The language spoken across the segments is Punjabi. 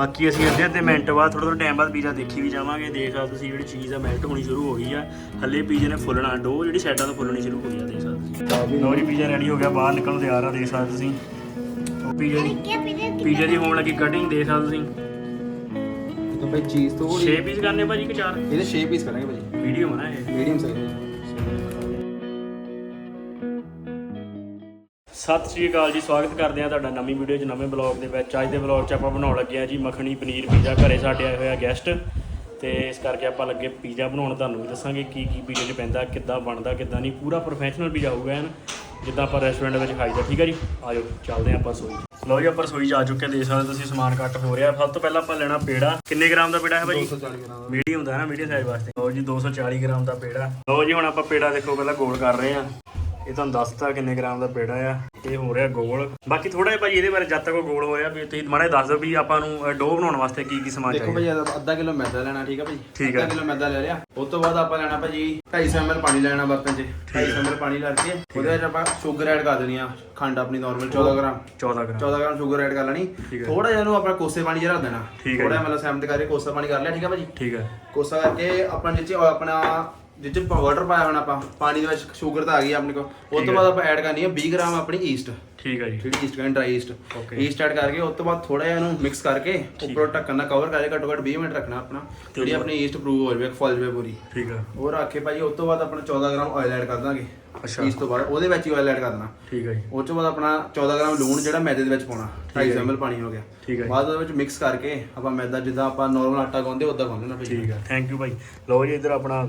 ਬਾਕੀ ਅਸੀਂ ਅੱਧੇ ਅੱਧੇ ਮਿੰਟ ਬਾਅਦ ਥੋੜਾ ਥੋੜਾ ਟਾਈਮ ਬਾਅਦ ਪੀਜ਼ਾ ਦੇਖੀ ਵੀ ਜਾਵਾਂਗੇ। ਦੇਖ ਸਕਦੇ ਤੁਸੀਂ ਜਿਹੜੀ ਚੀਜ਼ ਆ ਮੈਲਟ ਹੋਣੀ ਸ਼ੁਰੂ ਹੋ ਗਈ ਆ। ਹੱਲੇ ਪੀਜ਼ੇ ਨੇ ਫੁੱਲਣਾ ਡੋ ਜਿਹੜੀ ਸਾਈਡਾਂ ਤੋਂ ਫੁੱਲਣੀ ਸ਼ੁਰੂ ਹੋ ਗਈ ਆ ਦੇਖ ਸਕਦੇ ਤੁਸੀਂ। ਲੋ ਜੀ ਪੀਜ਼ਾ ਰੈਡੀ ਹੋ ਗਿਆ ਬਾਹਰ ਨਿਕਲਣ ਨੂੰ ਤਿਆਰ ਆ ਦੇਖ ਸਕਦੇ ਤੁਸੀਂ। ਪੀਜ਼ੇ ਦੀ ਹੋਣ ਲੱਗੀ ਕਟਿੰਗ ਦੇਖ ਸਕਦੇ ਤੁਸੀਂ। ਤਾਂ ਭਾਈ ਚੀਜ਼ ਤੋਂ 6 ਪੀਸ ਕਰਨੇ ਭਾਜੀ ਕਿ ਚਾਰ। ਇਹਦੇ 6 ਪੀਸ ਕਰਾਂਗੇ ਭਾਜੀ। ਮੀਡੀਅਮ ਆ ਮੀਡੀਅਮ ਸਾਈਜ਼ ਸਤਿ ਸ਼੍ਰੀ ਅਕਾਲ ਜੀ ਸਵਾਗਤ ਕਰਦੇ ਹਾਂ ਤੁਹਾਡਾ ਨਵੀਂ ਵੀਡੀਓ 'ਚ ਨਵੇਂ ਬਲੌਗ ਦੇ ਵਿੱਚ। ਅੱਜ ਦੇ ਬਲੌਗ 'ਚ ਆਪਾਂ ਬਣਾਉਣ ਲੱਗੇ ਹਾਂ ਜੀ ਮੱਖਣੀ ਪਨੀਰ ਪੀਜ਼ਾ। ਘਰੇ ਸਾਡੇ ਆਏ ਹੋਇਆ ਗੈਸਟ ਤੇ ਇਸ ਕਰਕੇ ਆਪਾਂ ਲੱਗੇ ਪੀਜ਼ਾ ਬਣਾਉਣ। ਤੁਹਾਨੂੰ ਵੀ ਦੱਸਾਂਗੇ ਕੀ ਕੀ ਪੀਜ਼ੇ 'ਚ ਪੈਂਦਾ ਕਿੱਦਾਂ ਬਣਦਾ ਕਿੱਦਾਂ ਨਹੀਂ। ਪੂਰਾ ਪ੍ਰੋਫੈਸ਼ਨਲ ਪੀਜ਼ਾ ਹੋਊਗਾ ਐਨ ਜਿੱਦਾਂ ਆਪਾਂ ਰੈਸਟੋਰੈਂਟ ਵਿੱਚ ਖਾਈਦਾ ਠੀਕ ਹੈ ਜੀ? ਆਜੋ ਚੱਲਦੇ ਆਪਾਂ ਰਸੋਈ 'ਚ। ਲਓ ਜੀ ਆਪਾਂ ਰਸੋਈ ਆ ਚੁੱਕੇ ਦੇਖ ਸਕਦੇ ਤੁਸੀਂ ਸਮਾਨ ਕੱਟ ਹੋ ਰਿਹਾ। ਸਭ ਤੋਂ ਪਹਿਲਾਂ ਆਪਾਂ ਲੈਣਾ ਪੇੜਾ। ਕਿੰਨੇ ਗ੍ਰਾਮ ਦਾ ਪੇੜਾ ਹੈ ਭਾਜੀ? 240 ਗ੍ਰਾਮ ਦਾ। ਮੀਡੀਅਮ ਹੁੰਦਾ ਹੈ ਨਾ ਮੀਡੀਅਮ ਸਾਈਜ਼ ਵਾਸਤੇ। ਲਓ ਜੀ 240 ਗ੍ਰਾਮ ਦਾ ਪੇੜਾ। ਲਓ ਜੀ ਹੁਣ ਆਪਾਂ ਪੇੜਾ ਦੇਖੋ ਪਹਿਲਾਂ ਗੋਲ ਕਰ ਰਹੇ ਆ ਇਹ ਤੁਹਾਨੂੰ ਦੱਸਤਾ ਕਿੰਨੇ ਗ੍ਰਾਮ ਦਾ ਪੇੜਾ ਆ ਇਹ ਹੋ ਰਿਹਾ ਗੋਲ। ਬਾਕੀ ਥੋੜਾ ਜਿਹਾ ਭਾਜੀ ਇਹਦੇ ਬਾਰੇ ਜਦ ਤੱਕ ਉਹ ਗੋਲ ਹੋ ਰਿਹਾ ਵੀ ਤੁਸੀਂ ਮਾੜਾ ਦੱਸ ਦਿਓ ਵੀ ਆਪਾਂ ਨੂੰ ਡੋ ਬਣਾਉਣ ਵਾਸਤੇ ਕੀ ਕੀ ਸਮਾਨ ਦੇਖੋ ਚਾਹੀਦਾ। ਭਾਜੀ ਅੱਧਾ ਕਿਲੋ ਮੈਦਾ ਲੈਣਾ ਠੀਕ ਹੈ ਭਾਜੀ? ਠੀਕ। ਅੱਧਾ ਕਿਲੋ ਮੈਦਾ ਲੈ ਲਿਆ। ਉਸ ਤੋਂ ਬਾਅਦ ਆਪਾਂ ਲੈਣਾ ਭਾਜੀ 250 ml ਪਾਣੀ ਲੈਣਾ ਬਰਤਨ 'ਚ। 250 ml ਪਾਣੀ ਲੈ ਕੇ ਉਹਦੇ ਵਿੱਚ ਆਪਾਂ ਸ਼ੂਗਰ ਐਡ ਕਰ ਦੇਣੀ ਆ ਖੰਡ ਆਪਣੀ normal 14 gram. 14 gram. 14 gram sugar add ਕਰ ਲੈਣੀ। ਠੀਕ ਹੈ। ਥੋੜਾ ਜਿਹਾ ਇਹਨੂੰ ਆਪਾਂ ਕੋਸੇ ਪਾਣੀ ਰੱਖ ਦੇਣਾ। ਠੀਕ ਹੈ ਥੋੜਾ ਮਤਲਬ ਸੈਮਟ ਕਰਕੇ ਕੋਸਾ ਪਾਣੀ ਕਰ ਲਿਆ ਠੀਕ ਹੈ ਭਾਜੀ? ਠੀਕ ਹੈ ਕੋਸਾ ਕਰਕੇ ਆਪਾਂ ਜਿੱਚ ਆਪਣਾ ਜਿੱਚ ਵਾਟਰ ਪਾਇਆ ਹੋਣਾ ਆਪਾਂ ਪਾਣੀ ਦੇ ਵਿੱਚ ਸ਼ੂਗਰ ਤਾਂ ਆ ਗਈ ਆਪਣੇ ਕੋਲ। ਉਸ ਤੋਂ ਬਾਅਦ ਆਪਾਂ ਐਡ ਕਰਨੀ ਹੈ 20 ਗ੍ਰਾਮ ਆਪਣੀ ਈਸਟ ਠੀਕ ਹੈ ਜੀ। ਈਸਟ ਕਹਿੰਦੇ ਡਰਾਈ ਈਸਟ. ਈਸਟ ਐਡ ਕਰਕੇ ਉਸ ਤੋਂ ਬਾਅਦ ਥੋੜਾ ਜਿਹਾ ਇਹਨੂੰ ਮਿਕਸ ਕਰਕੇ ਉੱਪਰੋਂ ਢੱਕਣ ਨਾਲ ਕਵਰ ਕਰਕੇ ਘੱਟੋ ਘੱਟ 20 ਮਿੰਟ ਰੱਖਣਾ ਆਪਣਾ। ਜਿਹੜੀ ਆਪਣੀ ਈਸਟ ਪ੍ਰੂਵ ਹੋ ਜਾਵੇ ਫੁੱਲ ਜਾਵੇ ਪੂਰੀ। ਠੀਕ ਹੈ। ਉਹ ਰੱਖ ਕੇ ਭਾਜੀ ਉਸ ਤੋਂ ਬਾਅਦ ਆਪਣਾ 14 ਗ੍ਰਾਮ ਆਇਲ ਐਡ ਕਰ ਦਾਂਗੇ। ਅੱਛਾ। ਇਸ ਤੋਂ ਬਾਅਦ ਉਹਦੇ ਵਿੱਚ ਹੀ ਆਇਲ ਐਡ ਕਰ ਦੇਣਾ ਠੀਕ ਹੈ ਜੀ। ਉਸ ਤੋਂ ਬਾਅਦ ਆਪਣਾ 14 ਗ੍ਰਾਮ ਲੂਣ ਜਿਹੜਾ ਮੈਦੇ ਦੇ ਵਿੱਚ ਪਾਉਣਾ। 250 ml ਪਾਣੀ ਹੋ ਗਿਆ। ਠੀਕ ਹੈ। ਬਾਅਦ ਉਹਦੇ ਵਿੱਚ ਮਿਕਸ ਕਰਕੇ ਆਪਾਂ ਮੈਦਾ ਜਿੱਦਾਂ ਆਪਾਂ ਨਾਰਮਲ ਆਟਾ ਗੁੰਨਦੇ ਉਦਾਂ ਗੁੰਨਣਾ ਭਾਜੀ। ਠੀਕ ਹੈ। ਥੈਂਕ ਯੂ ਭਾਈ। ਲਓ ਜੀ ਇੱਧਰ ਆਪਣਾ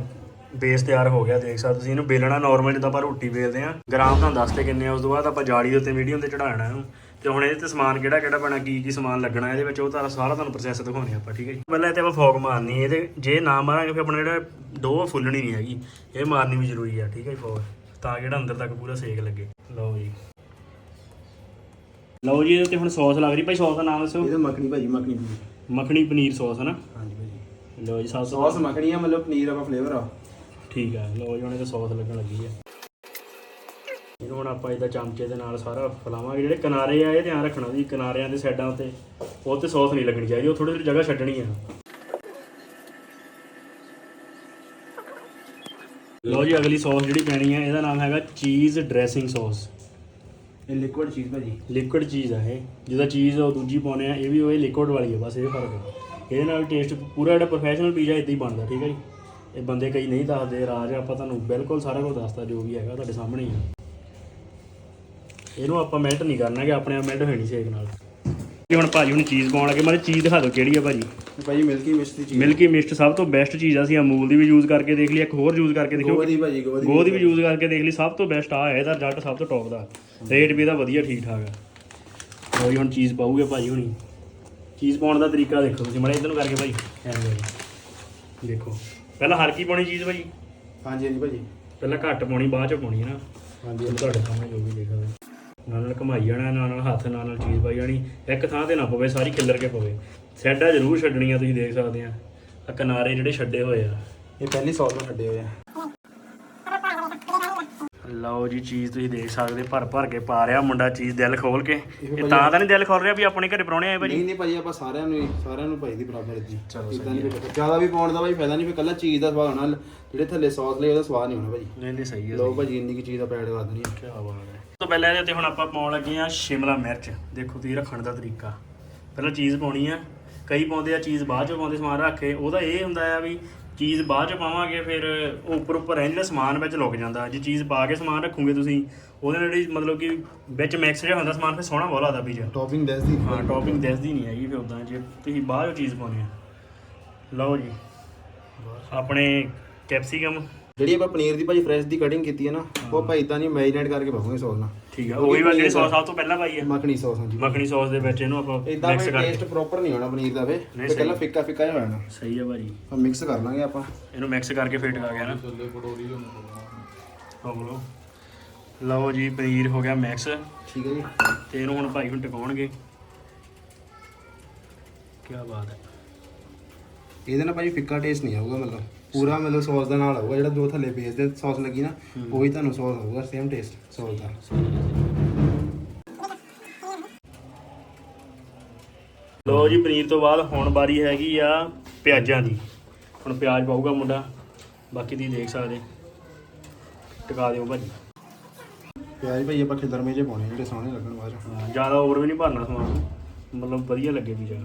ਬੇਸ ਤਿਆਰ ਹੋ ਗਿਆ ਦੇਖ ਸਕਦੇ ਤੁਸੀਂ। ਇਹਨੂੰ ਬੇਲਣਾ ਨਾਰਮਲ ਜਿੱਦਾਂ ਆਪਾਂ ਰੋਟੀ ਬੇਲਦੇ ਆ ਗ੍ਰਾਮ ਤੁਹਾਨੂੰ ਦੱਸਦੇ ਕਿੰਨੇ ਆ ਉਸ ਤੋਂ ਬਾਅਦ ਆਪਾਂ ਜਾਲੀ ਦੇ ਉੱਤੇ ਮੀਡੀਅਮ ਤੇ ਚੜਾਉਣਾ ਇਹਨੂੰ। ਤੇ ਹੁਣ ਇਹਦੇ ਤੇ ਸਮਾਨ ਕਿਹੜਾ ਕਿਹੜਾ ਪੈਣਾ ਕੀ ਕੀ ਸਮਾਨ ਲੱਗਣਾ ਇਹਦੇ ਵਿੱਚ ਉਹ ਤਾਂ ਸਾਰਾ ਤੁਹਾਨੂੰ ਪ੍ਰੋਸੈਸ ਦਿਖਾਉਣੇ ਆਪਾਂ ਠੀਕ ਹੈ ਜੀ। ਪਹਿਲਾਂ ਇਹ ਤੇ ਆਪਾਂ ਫੋਗ ਮਾਰਨੀ ਹੈ। ਇਹਦੇ ਜੇ ਨਾ ਮਾਰਾਂਗੇ ਫਿਰ ਆਪਣਾ ਜਿਹੜਾ ਆ ਫੁੱਲਣੀ ਨਹੀਂ ਹੈਗੀ। ਇਹ ਮਾਰਨੀ ਵੀ ਜ਼ਰੂਰੀ ਆ ਠੀਕ ਹੈ ਜੀ ਫੋਗ ਤਾਂ ਜਿਹੜਾ ਅੰਦਰ ਤੱਕ ਪੂਰਾ ਸੇਕ ਲੱਗੇ। ਲਓ ਜੀ। ਲਓ ਜੀ ਇਹਦੇ ਤੇ ਹੁਣ ਸੌਸ ਲੱਗ ਰਹੀ। ਭਾਈ ਸੌਸ ਦਾ ਨਾਮ ਦੱਸੋ। ਇਹਦਾ ਮੱਖਣੀ ਭਾਜੀ ਮੱਖਣੀ ਪਨੀਰ। ਮੱਖਣੀ ਪਨੀਰ ਸੌਸ ਹੈ ਨਾ? ਹਾਂਜੀ ਭਾਜੀ। ਲਓ ਜੀ ਸੌਸ ਸੌਸ ਮੱਖਣੀ ਆ ਮਤਲਬ ਪਨੀਰ ਆਪਾਂ ਫਲੇਵਰ ਆ। ਠੀਕ ਹੈ ਲੋ ਜੀ ਹੁਣ ਇਹਦੇ ਸੌਸ ਲੱਗਣ ਲੱਗੀ ਹੈ ਇਹਨੂੰ ਹੁਣ ਆਪਾਂ ਇਹਦਾ ਚਮਚੇ ਦੇ ਨਾਲ ਸਾਰਾ ਫਲਾਵਾਂਗੇ। ਜਿਹੜੇ ਕਿਨਾਰੇ ਆ ਇਹ ਧਿਆਨ ਰੱਖਣਾ ਵੀ ਕਿਨਾਰਿਆਂ ਦੇ ਸਾਈਡਾਂ ਉੱਤੇ। ਉਹ ਤੇ ਸੌਸ ਨਹੀਂ ਲੱਗਣੀ ਚਾਹੀਦੀ ਉਹ ਥੋੜੀ ਥੋੜੀ ਜਗ੍ਹਾ ਛੱਡਣੀ ਆ। ਲਓ ਜੀ ਅਗਲੀ ਸੌਸ ਜਿਹੜੀ ਪੈਣੀ ਹੈ ਇਹਦਾ ਨਾਮ ਹੈਗਾ ਚੀਜ਼ ਡਰੈਸਿੰਗ ਸੌਸ। ਇਹ ਲਿਕੁਇਡ ਚੀਜ਼ ਭਾਜੀ। ਲਿਕੁਇਡ ਚੀਜ਼ ਆ ਇਹ। ਜਿਹਦਾ ਚੀਜ਼ ਉਹ ਦੂਜੀ ਪਾਉਨੇ ਆ ਇਹ ਵੀ ਉਹ ਲਿਕੁਇਡ ਵਾਲੀ ਹੈ ਬਸ ਇਹ ਫ਼ਰਕ ਹੈ ਇਹਦੇ ਨਾਲ ਟੇਸਟ ਪੂਰਾ ਜਿਹੜਾ ਪ੍ਰੋਫੈਸ਼ਨਲ ਪੀਜ਼ਾ ਇਦਾਂ ਹੀ ਬਣਦਾ ਠੀਕ ਹੈ ਜੀ। ਇਹ ਬੰਦੇ ਕਈ ਨਹੀਂ ਦੱਸਦੇ ਰਾਜ ਆਪਾਂ ਤੁਹਾਨੂੰ ਬਿਲਕੁਲ ਸਾਰਾ ਕੁਝ ਦੱਸਦਾ ਜੋ ਵੀ ਹੈਗਾ ਤੁਹਾਡੇ ਸਾਹਮਣੇ ਹੀ ਆ। ਇਹਨੂੰ ਆਪਾਂ ਮੈਲਟ ਨਹੀਂ ਕਰਨਾ ਕਿ ਆਪਣੇ ਆਪ ਮੈਲਟ ਹੋਣੀ ਸੇਕ ਨਾਲ। ਜੀ ਹੁਣ ਭਾਜੀ ਹੁਣ ਚੀਜ਼ ਪਾਉਣ ਲੱਗੇ ਮਾਰੇ ਚੀਜ਼ ਦਿਖਾ ਦਿਓ ਕਿਹੜੀ ਆ ਭਾਜੀ। ਭਾਜੀ ਮਿਲਕੀ ਮਿਸਟ ਦੀ ਚੀਜ਼। ਮਿਲਕੀ ਮਿਸਟ ਸਭ ਤੋਂ ਬੈਸਟ ਚੀਜ਼ ਆ ਅਸੀਂ ਅਮੂਲ ਦੀ ਵੀ ਯੂਜ਼ ਕਰਕੇ ਦੇਖ ਲਈ ਇੱਕ ਹੋਰ ਯੂਜ਼ ਕਰਕੇ ਦੇਖਿਓ। ਗੋਦੀ ਭਾਜੀ ਗੋਦੀ ਗੋਦ ਵੀ ਯੂਜ਼ ਕਰਕੇ ਦੇਖ ਲਈ ਸਭ ਤੋਂ ਬੈਸਟ ਆ ਹੈ ਇਹਦਾ ਰਿਜ਼ਲਟ ਸਭ ਤੋਂ ਟੌਪ ਦਾ। ਰੇਟ ਵੀ ਇਹਦਾ ਵਧੀਆ ਠੀਕ ਠਾਕ ਆ। ਜੀ ਹੁਣ ਚੀਜ਼ ਪਾਉਗੇ ਭਾਜੀ ਹੁਣੀ। ਚੀਜ਼ ਪਾਉਣ ਦਾ ਤਰੀਕਾ ਦੇਖੋ ਤੁਸੀਂ ਮੜੇ ਇਧਰ ਨੂੰ ਕਰਕੇ ਭਾਈ ਐਵੇਂ। ਦੇਖੋ। ਪਹਿਲਾਂ ਹਲਕੀ ਪਾਉਣੀ ਚੀਜ਼ ਭਾਜੀ। ਹਾਂਜੀ ਹਾਂਜੀ ਭਾਜੀ। ਪਹਿਲਾਂ ਘੱਟ ਪਾਉਣੀ ਬਾਅਦ ਚ ਪਾਉਣੀ ਹੈ ਨਾ। ਹਾਂਜੀ ਇਹ ਤੁਹਾਡੇ ਸਾਹਮਣੇ ਜੋ ਵੀ ਦੇਖੋ ਨਾਲ ਨਾਲ ਘਮਾਈ ਜਾਣਾ ਨਾਲ ਨਾਲ ਹੱਥ ਨਾਲ ਨਾਲ ਚੀਜ਼ ਪਾਈ ਜਾਣੀ। ਇੱਕ ਥਾਂ ਤੇ ਨਾ ਪਵੇ ਸਾਰੀ ਖਿੱਲਰ ਕੇ ਪਵੇ। ਸੈਡਾ ਜ਼ਰੂਰ ਛੱਡਣੀ ਆ ਤੁਸੀਂ ਦੇਖ ਸਕਦੇ ਆ। ਆ ਕਿਨਾਰੇ ਜਿਹੜੇ ਛੱਡੇ ਹੋਏ ਆ। ਇਹ ਪਹਿਲੀ ਸੌਸ ਨਾਲ ਛੱਡੇ ਹੋਏ ਆ। ਲਓ ਜੀ ਚੀਜ਼ ਤੁਸੀਂ ਦੇਖ ਸਕਦੇ ਭਰ ਭਰ ਕੇ ਪਾ ਰਿਹਾ ਮੁੰਡਾ ਚੀਜ਼ ਦਿਲ ਖੋਲ ਕੇ। ਇਹ ਤਾਂ ਤਾਂ ਨਹੀਂ ਦਿਲ ਖੋਲ ਰਿਹਾ ਵੀ ਆਪਣੇ ਘਰੇ ਪਰੌਣੇ ਆਏ ਭਾਜੀ? ਨਹੀਂ ਨਹੀਂ ਭਾਜੀ ਆਪਾਂ ਸਾਰਿਆਂ ਨੂੰ ਹੀ ਸਾਰਿਆਂ ਨੂੰ ਭਾਈ ਦੀ ਬਰਾਬਰ ਜੀ। ਇਦਾਂ ਨਹੀਂ ਫਿਰ ਜ਼ਿਆਦਾ ਵੀ ਪਾਉਣ ਦਾ ਭਾਈ ਫਾਇਦਾ ਨਹੀਂ ਫਿਰ ਕੱਲਾ ਚੀਜ਼ ਦਾ ਸਵਾਦ ਹੋਣਾ ਜਿਹੜੇ ਥੱਲੇ ਸੌਸ ਲਈ ਉਹਦਾ ਸਵਾਦ ਨਹੀਂ ਹੋਣਾ ਭਾਜੀ ਨਹੀਂ ਨਹੀਂ ਸਹੀ ਹੈ ਲਓ ਭਾਜੀ ਇੰਨੀ ਕੀ ਚੀਜ਼ ਦਾ ਪੈਡ ਕਰ ਦੇਣੀ ਕੀ ਬਾਤ ਹੈ। ਤੋਂ ਪਹਿਲਾਂ ਇਹਦੇ ਤੇ ਹੁਣ ਆਪਾਂ ਪਾਉਣ ਲੱਗੇ ਆ ਸ਼ਿਮਲਾ ਮਿਰਚ। ਦੇਖੋ ਤੁਸੀਂ ਰੱਖਣ ਦਾ ਤਰੀਕਾ। ਪਹਿਲਾਂ ਚੀਜ਼ ਪਾਉਣੀ ਆ। ਕਈ ਪਾਉਂਦੇ ਆ ਚੀਜ਼ ਬਾਅਦ ਚ ਪਾਉਂਦੇ ਸਮਾਨ ਰੱਖ ਕੇ। ਉਹਦਾ ਇਹ ਹੁੰਦਾ ਆ ਵੀ ਚੀਜ਼ ਬਾਅਦ ਚ ਪਾਵਾਂਗੇ ਫਿਰ ਉਹ ਉੱਪਰ ਉੱਪਰ ਰਹਿ ਜਿਹੜਾ ਸਮਾਨ ਵਿੱਚ ਲੁਕ ਜਾਂਦਾ। ਜੇ ਚੀਜ਼ ਪਾ ਕੇ ਸਮਾਨ ਰੱਖੋਗੇ ਤੁਸੀਂ ਉਹਦੇ ਨਾਲ ਜਿਹੜੀ ਮਤਲਬ ਕਿ ਵਿੱਚ ਮਿਕਸ ਜਿਹਾ ਹੁੰਦਾ ਸਮਾਨ ਫਿਰ ਸੋਹਣਾ ਬਹੁਤ ਲੱਗਦਾ ਪੀਜ਼ਾ ਟੌਪਿੰਗ ਦੱਸ ਦੀ ਹਾਂ ਟੌਪਿੰਗ ਦਿਸਦੀ ਨਹੀਂ ਹੈਗੀ ਫਿਰ ਉਦਾਂ ਜੇ ਤੁਸੀਂ ਬਾਹਰ ਚੀਜ਼ ਪਾਉਣੀ ਆ ਲਓ ਜੀ ਆਪਣੇ ਕੈਪਸਿਕਮ। ਜਿਹੜੀ ਆਪਾਂ ਪਨੀਰ ਦੀ ਭਾਜੀ ਫਰੈਸ਼ ਦੀ ਕਟਿੰਗ ਕੀਤੀ ਹੈ ਨਾ ਉਹ ਆਪਾਂ ਇਦਾਂ ਨਹੀਂ ਮੈਰੀਨੇਟ ਕਰਕੇ ਪਾਵਾਂਗੇ ਸੌਸ ਨਾਲ। ਠੀਕ ਆ ਉਹੀ ਵਾਲੀ ਜਿਹੜੀ ਸੌਸ ਸਭ ਤੋਂ ਪਹਿਲਾਂ ਪਾਈ ਹੈ। ਮੱਖਣੀ ਸੌਸ ਹਾਂਜੀ। ਮੱਖਣੀ ਸੌਸ ਦੇ ਵਿੱਚ ਇਹਨੂੰ ਆਪਾਂ ਇਦਾਂ ਮਿਕਸ ਵੀ ਟੇਸਟ ਪ੍ਰੋਪਰ ਨਹੀਂ ਹੋਣਾ ਪਨੀਰ ਦਾ ਨਹੀਂ, ਤੇ ਕੱਲਾ ਫਿੱਕਾ ਫਿੱਕਾ ਹੋ ਜਾਣਾ। ਸਹੀ ਹੈ ਭਾਜੀ। ਆਪਾਂ ਮਿਕਸ ਕਰ ਲਾਂਗੇ ਆਪਾਂ। ਇਹਨੂੰ ਮਿਕਸ ਕਰਕੇ ਫੇਟ ਆ ਗਿਆ ਨਾ। ਹੋ ਬੋਲੋ। ਲਓ ਜੀ ਪਨੀਰ ਹੋ ਗਿਆ ਮਿਕਸ ਠੀਕ ਹੈ ਜੀ। ਤੇ ਇਹਨੂੰ ਹੁਣ ਭਾਈ ਹੁਣ ਟਿਕਾਉਣਗੇ। ਕੀ ਬਾਤ ਹੈ। ਇਹਦੇ ਨਾਲ ਭਾਜੀ ਫਿੱਕਾ ਟੇਸਟ ਨਹੀਂ ਆਊਗਾ ਮਤਲਬ। ਪੂਰਾ ਮਤਲਬ ਸੌਸ ਦਾ ਨਾਲ ਆਊਗਾ ਜਿਹੜਾ ਦੋ ਥੱਲੇ ਬੇਸ ਦੇ ਸੌਸ ਲੱਗੀ ਨਾ ਉਹੀ ਤੁਹਾਨੂੰ ਸੌਸ ਆਊਗਾ ਸੇਮ ਟੇਸਟ ਸੌਸ ਦਾ। ਲੋ ਜੀ ਪਨੀਰ ਤੋਂ ਬਾਅਦ ਹੁਣ ਵਾਰੀ ਹੈਗੀ ਆ ਪਿਆਜ਼ਾਂ ਦੀ। ਹੁਣ ਪਿਆਜ਼ ਪਾਊਗਾ ਮੁੰਡਾ ਬਾਕੀ ਤੁਸੀਂ ਦੇਖ ਸਕਦੇ ਟਿਕਾ ਦਿਓ ਭਾਜੀ। ਪਿਆਜ਼ ਭਾਈ ਆਪਾਂ ਖਿਦਰਮੇ ਜੇ ਪਾਉਣੇ ਜਿਹੜੇ ਸੋਹਣੇ ਲੱਗਣ ਬਾਅਦ ਚੋਂ। ਜ਼ਿਆਦਾ ਓਵਰ ਵੀ ਨਹੀਂ ਭਰਨਾ ਸਮਾਨ। ਮਤਲਬ ਵਧੀਆ ਲੱਗੇ ਪੀਜ਼ਾ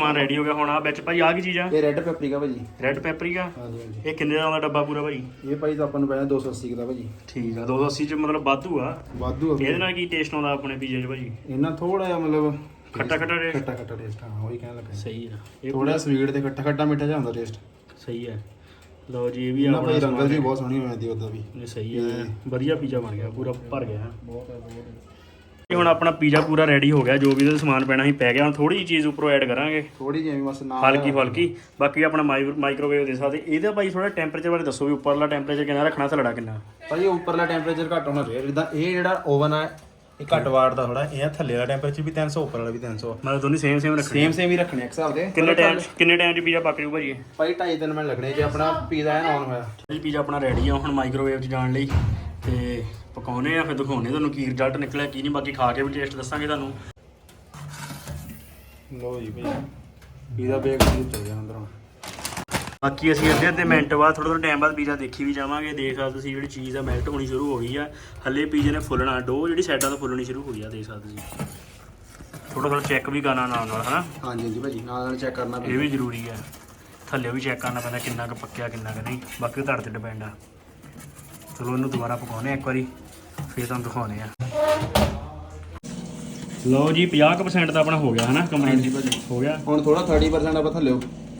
ਸਮਾਨ ਰੈਡੀ ਹੋ ਗਿਆ ਹੁਣ ਆ ਵਿੱਚ ਭਾਜੀ ਆ ਕੀ ਚੀਜ਼ ਆ? ਇਹ ਰੈੱਡ ਪੈਪਰੀਕਾ ਭਾਜੀ ਰੈੱਡ ਪੈਪਰੀਕਾ ਹਾਂਜੀ ਹਾਂਜੀ। ਇਹ ਕਿੰਨੇ ਦਾ ਆਉਂਦਾ ਡੱਬਾ ਪੂਰਾ ਭਾਜੀ ਇਹ ਭਾਈ ਤਾਂ ਆਪਾਂ ਨੂੰ ਪੈਣਾ 280 ਦਾ ਭਾਜੀ ਠੀਕ ਆ 280 ਚ ਮਤਲਬ ਵਾਧੂ ਆ। ਵਾਧੂ ਆ ਇਹਦੇ ਨਾਲ ਕੀ ਟੇਸਟ ਆਉਂਦਾ ਆਪਣੇ ਪੀਜ਼ੇ 'ਚ ਭਾਜੀ ਇਹਨਾਂ ਥੋੜਾ ਜਿਹਾ ਮਤਲਬ ਖੱਟਾ ਖੱਟਾ ਟੇਸਟ ਖੱਟਾ ਖੱਟਾ ਟੇਸਟ ਹਾਂ ਉਹੀ ਕਹਿਣ ਲੱਗਾ। ਸਹੀ ਆ। ਇਹ ਥੋੜਾ ਸਵੀਟ ਤੇ ਖੱਟਾ ਖੱਟਾ ਮਿੱਠਾ ਜਿਹਾ ਹੁੰਦਾ ਟੇਸਟ ਸਹੀ ਹੈ ਲਓ ਜੀ ਇਹ ਵੀ ਆਪਣਾ ਭਾਈ ਰੰਗਲ ਜੀ ਬਹੁਤ ਸੋਹਣੀ ਉਹਦਾ ਵੀ। ਇਹ ਸਹੀ ਹੈ ਵਧੀਆ ਪੀਜ਼ਾ ਬਣ ਗਿਆ ਪੂਰਾ ਭਰ ਗਿਆ। ਇਹ ਹੁਣ ਆਪਣਾ ਪੀਜ਼ਾ ਪੂਰਾ ਰੈਡੀ ਹੋ ਗਿਆ ਜੋ ਵੀ ਇਹਦਾ ਸਮਾਨ ਪੈਣਾ ਸੀ ਪੈ ਗਿਆ ਹੁਣ ਥੋੜੀ ਜਿਹੀ ਚੀਜ਼ ਉੱਪਰੋਂ ਐਡ ਕਰਾਂਗੇ। ਥੋੜੀ ਜਿਹੀ ਬਸ ਨਾਲ ਹਲਕੀ ਫਲਕੀ। ਬਾਕੀ ਆਪਣਾ ਮਾਈਕ੍ਰੋਵੇਵ ਦੇ ਸਕਦੇ ਇਹਦਾ ਭਾਈ ਥੋੜਾ ਟੈਂਪਰੇਚਰ ਬਾਰੇ ਦੱਸੋ ਵੀ ਉੱਪਰਲਾ ਟੈਂਪਰੇਚਰ ਕਿੰਨਾ ਰੱਖਣਾ ਥਲੜਾ ਕਿੰਨਾ? ਭਾਈ ਉੱਪਰਲਾ ਟੈਂਪਰੇਚਰ ਘੱਟ ਹੋਣਾ ਚਾਹੀਦਾ। ਜਿੱਦਾਂ ਇਹ ਜਿਹੜਾ ਓਵਨ ਆ ਇਹ ਘੱਟ ਵਾਟ ਦਾ ਥੋੜਾ ਇਹ ਥੱਲੇ ਵਾਲਾ ਟੈਂਪਰੇਚਰ ਵੀ 300 ਉੱਪਰ ਵਾਲਾ ਵੀ 300 ਮਤਲਬ ਦੋਨੇ ਸੇਮ ਸੇਮ ਰੱਖਣੇ ਸੇਮ ਸੇਮ ਹੀ ਰੱਖਣੇ ਇੱਕ ਹਿਸਾਬ ਦੇ। ਕਿੰਨੇ ਟਾਈਮ ਕਿੰਨੇ ਟਾਈਮ 'ਚ ਪੀਜ਼ਾ ਪੱਕ ਜੂ ਭਾਜੀ ਭਾਈ 2.5 3 ਮਿੰਟ ਲੱਗਣੇ ਜੇ ਆਪਣਾ ਪੀਜ਼ਾ ਐਨ ਆਨ ਹੋਇਆ। ਜੀ ਪੀਜ਼ਾ ਆਪਣਾ ਰੈਡੀ ਆ ਹੁਣ ਮਾਈਕ੍ਰੋਵੇਵ 'ਚ ਜਾਣ ਲਈ। ਤੇ ਪਕਾਉਨੇ ਆ ਫਿਰ ਦਿਖਾਉਨੇ ਤੁਹਾਨੂੰ ਕੀ ਰਿਜ਼ਲਟ ਨਿਕਲਿਆ ਕੀ ਨਹੀਂ ਬਾਕੀ ਖਾ ਕੇ ਵੀ ਟੇਸਟ ਦੱਸਾਂਗੇ ਤੁਹਾਨੂੰ। ਲੋ ਜੀ ਭਾਈ ਪੀਜ਼ਾ ਬੇਕ ਨੂੰ ਚੱਲ ਗਿਆ ਅੰਦਰੋਂ। ਬਾਕੀ ਅਸੀਂ ਅੱਧੇ ਅੱਧੇ ਮਿੰਟ ਬਾਅਦ ਥੋੜਾ ਥੋੜਾ ਟਾਈਮ ਬਾਅਦ ਪੀਜ਼ਾ ਦੇਖੀ ਵੀ ਜਾਵਾਂਗੇ। ਦੇਖ ਸਕਦੇ ਤੁਸੀਂ ਜਿਹੜੀ ਚੀਜ਼ ਆ ਮੈਲਟ ਹੋਣੀ ਸ਼ੁਰੂ ਹੋ ਗਈ ਆ। ਹੱਲੇ ਪੀਜ਼ੇ ਨੇ ਫੁੱਲਣਾ ਡੋ ਜਿਹੜੀ ਸਾਈਡਾਂ ਤੋਂ ਫੁੱਲਣੀ ਸ਼ੁਰੂ ਹੋ ਗਈ ਆ ਦੇਖ ਸਕਦੇ ਤੁਸੀਂ। ਥੋੜਾ ਥੋੜਾ ਚੈੱਕ ਵੀ ਕਰਨਾ ਨਾਲ ਨਾਲ ਹਨਾ? ਹਾਂਜੀ ਹਾਂਜੀ ਭਾਜੀ ਨਾਲ ਨਾਲ ਚੈੱਕ ਕਰਨਾ ਇਹ ਵੀ ਜ਼ਰੂਰੀ ਆ। ਥੱਲੇ ਵੀ ਚੈੱਕ ਕਰਨਾ ਪੈਂਦਾ ਕਿੰਨਾ ਕੁ ਪੱਕਿਆ ਕਿੰਨਾ ਕੁ ਨਹੀਂ। ਬਾਕੀ ਤੁਹਾਡੇ ਤੇ ਡਿਪੈਂਡ ਆ। ਚਲੋ ਇਹਨੂੰ ਦੁਬਾਰਾ ਪਕਾਉਨੇ ਆ ਇੱਕ ਵਾਰੀ। ਫਿਰ ਤੁਹਾਨੂੰ ਦਿਖਾਉਨੇ ਆ। ਲਓ ਜੀ 50% ਤਾਂ ਆਪਣਾ ਹੋ ਗਿਆ ਹਨਾ ਕੰਪਲੀਟ ਹੋ ਗਿਆ? ਹੁਣ ਥੋੜਾ 30% ਆਪਾਂ ਥੱਲੇ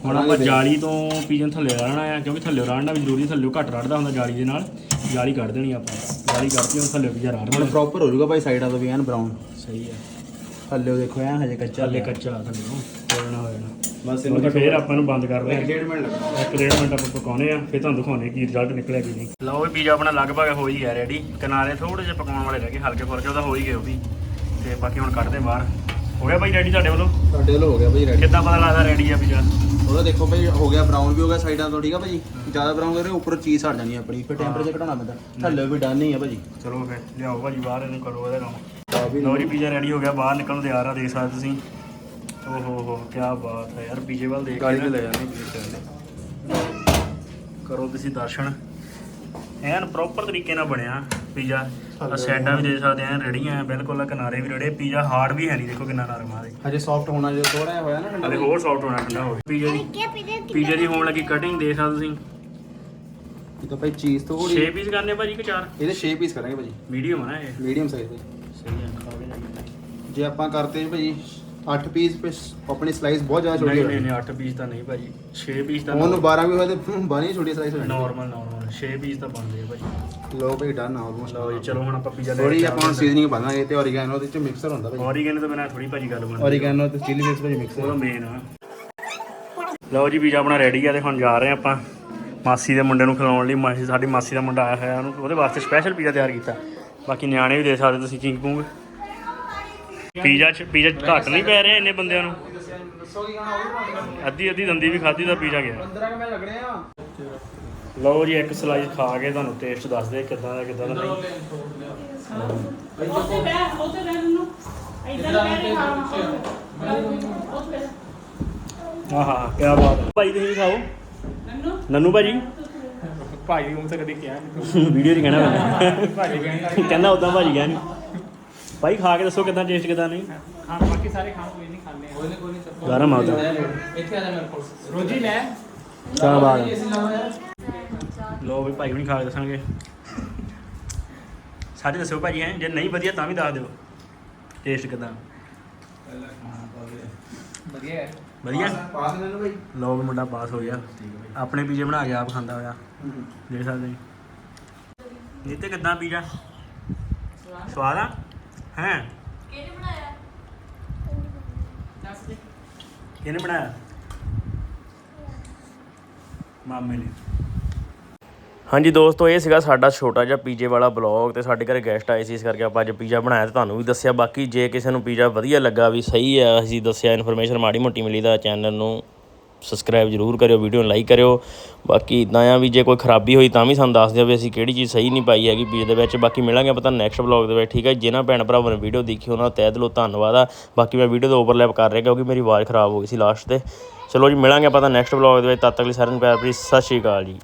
ਹੁਣ ਆਪਾਂ ਜਾਲੀ ਤੋਂ ਪੀਜਨ ਥੱਲੇ ਰਹਿਣਾ ਆ ਕਿਉਂਕਿ ਥੱਲੇ ਰਹਿਣਾ ਵੀ ਜ਼ਰੂਰੀ ਥੱਲੇ ਘੱਟ ਰੜਦਾ ਹੁੰਦਾ ਜਾਲੀ ਦੇ ਨਾਲ। ਜਾਲੀ ਕੱਢ ਦੇਣੀ ਆਪਾਂ। ਜਾਲੀ ਕੱਢਤੀ ਹੁਣ ਥੱਲੇ ਪੀਜਾ ਰੜ ਹੁਣ ਪ੍ਰੋਪਰ ਹੋ ਜਾਊਗਾ ਭਾਈ ਸਾਈਡਾਂ ਤੋਂ ਵੀ ਐਨ ਬਰਾਊਨ ਸਹੀ ਆ। ਥੱਲੇ ਦੇਖੋ ਐਨ ਹਜੇ ਕੱਚਾ ਥੱਲੇ ਕੱਚਾ ਥੱਲੇ ਬਸ ਉਹਦਾ ਫੇਰ ਆਪਾਂ ਨੂੰ ਬੰਦ ਕਰ ਲਿਆ। ਡੇਢ ਮਿੰਟ ਲੱਗਣਾ ਇੱਕ ਡੇਢ ਮਿੰਟ ਆਪਾਂ ਪਕਾਉਨੇ ਆ ਫਿਰ ਤੁਹਾਨੂੰ ਦਿਖਾਉਨੇ ਕੀ ਰਿਜ਼ਲਟ ਨਿਕਲਿਆ ਕੀ ਨਹੀਂ। ਲਓ ਵੀ ਪੀਜ਼ਾ ਆਪਣਾ ਲਗਭਗ ਹੋ ਹੀ ਗਿਆ ਰੈਡੀ ਕਿਨਾਰੇ ਥੋੜੇ ਜਿਹੇ ਪਕਾਉਣ ਵਾਲੇ ਰਹਿ ਗਏ ਹਲਕੇ ਫੁਲਕੇ ਉਹਦਾ ਹੋ ਹੀ ਗਏ ਉਹ ਵੀ। ਤੇ ਬਾਕੀ ਹੁਣ ਕੱਢਦੇ ਬਾਹਰ। ਹੋ ਗਿਆ ਭਾਈ ਰੈਡੀ ਤੁਹਾਡੇ ਵੱਲੋਂ? ਸਾਡੇ ਵੱਲ ਹੋ ਗਿਆ ਭਾਈ ਰੈਡੀ ਕਿੱਦਾਂ ਪਤਾ ਲੱਗਦਾ ਰੈਡੀ ਆ ਪੀਜ਼ਾ ਉਹਦਾ ਦੇਖੋ ਭਾਈ ਹੋ ਗਿਆ ਬਰਾਊਨ ਵੀ ਹੋ ਗਿਆ ਸਾਈਡਾਂ ਤੋਂ ਠੀਕ ਆ ਭਾਜੀ ਜ਼ਿਆਦਾ ਬਰਾਊਨ ਕਰੇ ਉੱਪਰ ਚੀਜ਼ ਸੜ ਜਾਣੀ ਆਪਣੀ ਫਿਰ ਟੈਂਪਰੇਚਰ ਘਟਾਉਣਾ ਪੈਂਦਾ। ਥੱਲੇ ਵੀ ਡਨ ਹੀ ਆ ਭਾਜੀ ਚਲੋ ਫਿਰ ਲਿਆਓ ਭਾਜੀ ਬਾਹਰ ਇਹਨੂੰ ਕਰੋ ਇਹਦਾ ਕੰਮ ਆ ਲਓ ਜੀ ਪੀਜ਼ਾ ਰੈਡੀ ਹੋ ਗਿਆ ਬਾਹਰ ਨਿਕਲਣ ਨੂੰ ਤਿਆਰ ਆ ਦੇਖ ਸਕਦੇ ਤੁਸੀਂ। ਓ ਹੋ ਕੀ ਬਾਤ ਹੈ ਯਾਰ ਪੀਜ਼ੇ ਵੱਲ ਦੇਖ ਗਾੜੀ ਤੇ ਲੈ ਜਾਂਦੇ ਕਰੋ ਤੁਸੀਂ ਦਰਸ਼ਨ। ਐਨ ਪ੍ਰੋਪਰ ਤਰੀਕੇ ਨਾਲ ਬਣਿਆ ਪੀਜ਼ਾ। ਸਾਈਡਾਂ ਵੀ ਦੇ ਸਕਦੇ ਐਨ ਰੜੀਆਂ ਬਿਲਕੁਲ ਕਿਨਾਰੇ ਵੀ ਰੜੇ। ਪੀਜ਼ਾ ਹਾਰਡ ਵੀ ਹੈ ਨਹੀਂ ਦੇਖੋ ਕਿੰਨਾ ਨਰਮ ਆ ਦੇ ਹਜੇ ਸੌਫਟ ਹੋਣਾ ਜੇ ਥੋੜਾ ਜਿਹਾ ਹੋਇਆ ਨਾ ਠੰਡਾ। ਹਲੇ ਹੋਰ ਸੌਫਟ ਹੋਣਾ ਠੰਡਾ ਹੋਵੇ ਪੀਜ਼ੇ ਦੀ ਪੀਜ਼ੇ ਦੀ ਹੋਣ ਲੱਗੀ ਕਟਿੰਗ ਦੇਖ ਸਕਦੇ ਤੁਸੀਂ। ਇਹ ਤਾਂ ਭਾਈ ਚੀਜ਼ ਥੋੜੀ 6 ਪੀਸ ਕਰਨੇ ਭਾਜੀ ਕਿ 4 ਇਹਦੇ 6 ਪੀਸ ਕਰਾਂਗੇ ਭਾਜੀ। ਮੀਡੀਅਮ ਹੈ ਨਾ ਇਹ। ਮੀਡੀਅਮ ਸਾਈਜ਼ ਦੇ। ਸਹੀ ਹੈ ਖਾ ਕੇ ਜਾਈਏ ਜੇ ਆਪਾਂ ਕਰਤੇ ਭਾਜੀ 8 ਪੀਸ ਤੇ ਆਪਣੀ ਸਲਾਈਸ ਬਹੁਤ ਜ਼ਿਆਦਾ ਛੋਟੀ ਨਹੀਂ ਹੋ ਨਹੀਂ ਨਹੀਂ 8 ਪੀਸ ਤਾਂ ਨਹੀਂ ਭਾਜੀ। 6 ਪੀਸ ਤਾਂ ਉਹਨੂੰ 12 ਵੀ ਹੋਇਆ ਤੇ ਬਾਣੀ ਛੋਟੀ ਸਲਾਈਸ ਹੋ ਜਾਣੀ ਨਾਰਮਲ ਨਾਰਮਲ 6 ਪੀਸ ਤਾਂ ਬਣਦੇ ਆ ਭਾਜੀ। ਲੋ ਭਾਈ ਡਨ ਆਲਮੋਸਟ ਲਓ ਜੀ ਚਲੋ ਹੁਣ ਆਪਾਂ ਪੀਜ਼ਾ ਲੈ ਥੋੜੀ ਆਪਾਂ ਸੀਜ਼ਨਿੰਗ ਪਾਵਾਂਗੇ ਤੇ ਓਰੀਗੈਨੋ ਦੇ ਚ ਮਿਕਸਰ ਹੁੰਦਾ ਭਾਜੀ ਔਰੀਗਨ ਤੋਂ ਬਿਨਾ ਥੋੜੀ ਭਾਜੀ ਗੱਲ ਬਣਦੀ ਓਰੀਗੈਨੋ ਤੇ ਚਿਲੀ ਮਿਕਸ ਭਾਜੀ ਮਿਕਸਰ ਉਹਦਾ ਮੇਨ ਆ। ਲਓ ਜੀ ਪੀਜ਼ਾ ਆਪਣਾ ਰੈਡੀ ਆ ਤੇ ਹੁਣ ਜਾ ਰਹੇ ਆਪਾਂ ਮਾਸੀ ਦੇ ਮੁੰਡੇ ਨੂੰ ਖਿਲਾਉਣ ਲਈ। ਮਾਸੀ ਸਾਡੀ ਮਾਸੀ ਦਾ ਮੁੰਡਾ ਆਇਆ ਹੋਇਆ ਉਹਨੂੰ ਉਹਦੇ ਵਾਸਤੇ ਸਪੈਸ਼ਲ ਪੀਜ਼ਾ ਤਿਆਰ ਕੀਤਾ। ਬਾਕੀ ਨਿਆਣੇ ਵੀ ਦੇ ਸਕਦੇ ਤੁਸੀਂ ਕਿੰਗ ਪੁੰਗ ਪੀਜ਼ਾ ਚ ਪੀਜ਼ਾ ਘੱਟ ਨਹੀਂ ਪੈ ਰਿਹਾ ਇੰਨੇ ਬੰਦਿਆਂ ਨੂੰ। ਦੱਸੋ ਕੀ ਖਾਣਾ ਉਹ ਅੱਧੀ ਅੱਧੀ ਦੰਦੀ ਵੀ ਖਾਧੀ ਦਾ ਪੀਜ਼ਾ ਗਿਆ। 15 ਮਿੰਟ ਲੱਗਣੇ ਆ ਲਓ ਜੀ ਇੱਕ ਸਲਾਈਸ ਖਾ ਕੇ ਤੁਹਾਨੂੰ ਟੇਸਟ ਦੱਸ ਦੇ ਕਿੱਦਾਂ ਦਾ ਕਿੱਦਾਂ ਦਾ ਨਹੀਂ। ਉੱਥੇ ਬੈ ਉੱਥੇ ਬੈ ਨੂੰ ਇਧਰ ਬੈ ਕੇ ਖਾਣਾ ਉੱਥੇ ਆਹਾ ਕੀ ਬਾਤ ਹੈ। ਭਾਈ ਤੁਸੀਂ ਵੀ ਖਾਓ। ਨੰਨੂ ਨੰਨੂ ਭਾਜੀ? ਭਾਈ ਨੂੰ ਤਾਂ ਕਦੇ ਕਿਹਾ ਵੀਡੀਓ 'ਚ ਕਹਿਣਾ ਭਾਜੀ ਕਹਿੰਦਾ ਉਦਾਂ ਭਾਜੀ ਨਹੀਂ ਭਾਈ ਖਾ ਕੇ ਦੱਸੋ ਕਿੱਦਾਂ ਟੇਸਟ ਕਿੱਦਾਂ ਨਹੀਂ? ਹਾਂ ਬਾਕੀ ਸਾਰੇ ਖਾਣ ਕੋਈ ਨਹੀਂ ਖਾਣੇ ਕੋਈ ਨਹੀਂ ਕੋਈ ਨਹੀਂ ਗਰਮ ਆ ਉਦਾਂ ਇੱਥੇ ਆ ਜਾ ਮੇਰੇ ਕੋਲ। ਰੋਜੀ ਲੈ। ਕੀ ਬਾਤ ਹੈ। ਲੋ ਵੀ ਭਾਈ ਹੁਣੀ ਖਾ ਕੇ ਦੱਸਣਗੇ ਸਾਡੇ ਦੱਸਿਓ ਭਾਜੀ ਹੈ ਜੇ ਨਹੀਂ ਵਧੀਆ ਤਾਂ ਵੀ ਦੱਸ ਦਿਓ। ਟੇਸਟ ਕਿਦਾਂ? ਵਧੀਆ ਹੈ। ਵਧੀਆ? ਪਾਸ ਮੈਨੂੰ ਭਾਈ। ਲੋ ਵੀ ਮੁੰਡਾ ਪਾਸ ਹੋ ਗਿਆ। ਆਪਣੇ ਪੀਜੇ ਬਣਾ ਕੇ ਆਪ ਖਾਂਦਾ ਹੋਇਆ। ਦੇਖ ਸਕਦੇ ਜੀ ਇਹ ਤੇ ਕਿਦਾਂ ਪੀਜਾ? ਸਵਾਦ ਆ? ਹੈ? ਕਿਹਨੇ ਬਣਾਇਆ? ਦੱਸ ਦੇ। ਕਿਹਨੇ ਬਣਾਇਆ? ਮਾਮੇ ਨੇ। ਹਾਂਜੀ ਦੋਸਤੋ ਇਹ ਸੀਗਾ ਸਾਡਾ ਛੋਟਾ ਜਿਹਾ ਪੀਜੇ ਵਾਲਾ ਬਲੌਗ ਤੇ ਸਾਡੇ ਘਰੇ ਗੈਸਟ ਆਏ ਸੀ ਇਸ ਕਰਕੇ ਆਪਾਂ ਅੱਜ ਪੀਜ਼ਾ ਬਣਾਇਆ ਤੇ ਤੁਹਾਨੂੰ ਵੀ ਦੱਸਿਆ। ਬਾਕੀ ਜੇ ਕਿਸੇ ਨੂੰ ਪੀਜ਼ਾ ਵਧੀਆ ਲੱਗਾ ਵੀ ਸਹੀ ਹੈ ਅਸੀਂ ਦੱਸਿਆ ਇਨਫੋਰਮੇਸ਼ਨ ਮਾੜੀ ਮੋਟੀ ਮਿਲੀ ਤਾਂ ਚੈਨਲ ਨੂੰ। ਸਬਸਕ੍ਰਾਈਬ ਜ਼ਰੂਰ ਕਰਿਓ ਵੀਡੀਓ ਨੂੰ ਲਾਈਕ ਕਰਿਓ। ਬਾਕੀ ਇਦਾਂ ਆ ਵੀ ਜੇ ਕੋਈ ਖਰਾਬੀ ਹੋਈ ਤਾਂ ਵੀ ਸਾਨੂੰ ਦੱਸ ਦਿਓ ਵੀ ਅਸੀਂ ਕਿਹੜੀ ਚੀਜ਼ ਸਹੀ ਨਹੀਂ ਪਾਈ ਹੈਗੀ ਪੀਜ਼ੇ ਦੇ ਵਿੱਚ। ਬਾਕੀ ਮਿਲਾਂਗੇ ਪਤਾ ਨੈਕਸਟ ਵਲੌਗ ਦੇ ਵਿੱਚ, ਠੀਕ ਹੈ ਜਿਨ੍ਹਾਂ ਭੈਣ ਭਰਾਵਾਂ ਨੇ ਵੀਡੀਓ ਦੇਖੀ, ਉਹਨਾਂ ਦਾ ਤਹਿ ਦਿਲੋਂ ਧੰਨਵਾਦ ਆ। ਬਾਕੀ ਮੈਂ ਵੀਡੀਓ ਦਾ ਓਵਰਲੈਪ ਕਰ ਰਿਹਾ ਕਿਉਂਕਿ ਮੇਰੀ ਆਵਾਜ਼ ਖਰਾਬ ਹੋ ਗਈ ਸੀ ਲਾਸਟ ਤੇ। ਚਲੋ ਜੀ, ਮਿਲਾਂਗੇ ਪਤਾ ਨੈਕਸਟ ਵਲੌਗ ਦੇ ਵਿੱਚ। ਤਦ ਤੱਕ ਲਈ ਸਾਰਿਆਂ ਨੂੰ ਪਿਆਰ ਭਰੀ ਸਤਿ ਸ਼੍ਰੀ ਅਕਾਲ ਜੀ।